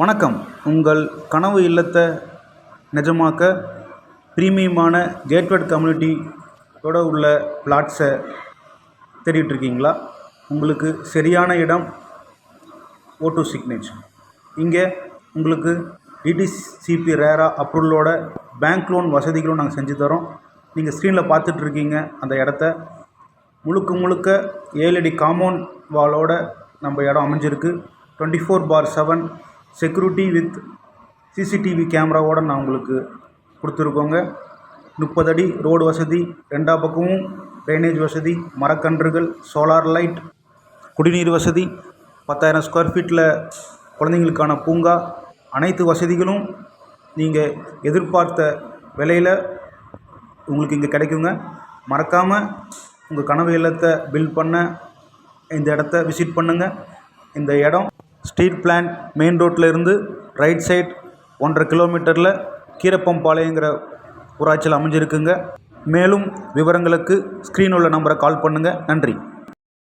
வணக்கம். உங்கள் கனவு இல்லத்தை நிஜமாக்க ப்ரீமியமான கேட்வேர்ட் கம்யூனிட்டியோட உள்ள பிளாட்ஸை தேடிட்டுருக்கீங்களா? உங்களுக்கு சரியான இடம் ஓ டூ சிக்னேஜ் இங்கே உங்களுக்கு டிடிசிபி ரேரா அப்ரூவலோட பேங்க் லோன் வசதிகளும் நாங்கள் செஞ்சு தரோம். நீங்கள் ஸ்க்ரீனில் பார்த்துட்ருக்கீங்க அந்த இடத்த. முழுக்க முழுக்க ஏழடி காம்பவுண்ட் வாலோட நம்ம இடம் அமைஞ்சிருக்கு. Twenty four bar seven security with CCTV கேமராவோட நான் உங்களுக்கு கொடுத்துருக்கோங்க. முப்பது அடி ரோடு வசதி ரெண்டா பக்கமும் ட்ரைனேஜ் வசதி மரக்கன்றுகள் சோலார் லைட் குடிநீர் வசதி பத்தாயிரம் ஸ்கொயர் ஃபீட்டில் குழந்தைங்களுக்கான பூங்கா அனைத்து வசதிகளும் நீங்கள் எதிர்பார்த்த விலையில் உங்களுக்கு இங்கே கிடைக்குங்க. மறக்காமல் உங்கள் கனவு இல்லத்தை பில்ட் பண்ண இந்த இடத்த விசிட் பண்ணுங்கள் இந்த இடம் ஸ்ட்ரீட் பிளான் மெயின் ரோட்டில் இருந்து ரைட் சைட் ஒன்றரை கிலோமீட்டரில் கீரப்பம்பாளையங்கிற ஊராட்சியில் அமைஞ்சிருக்குங்க. மேலும் விவரங்களுக்கு ஸ்க்ரீன் உள்ள நம்பரை கால் பண்ணுங்கள் நன்றி.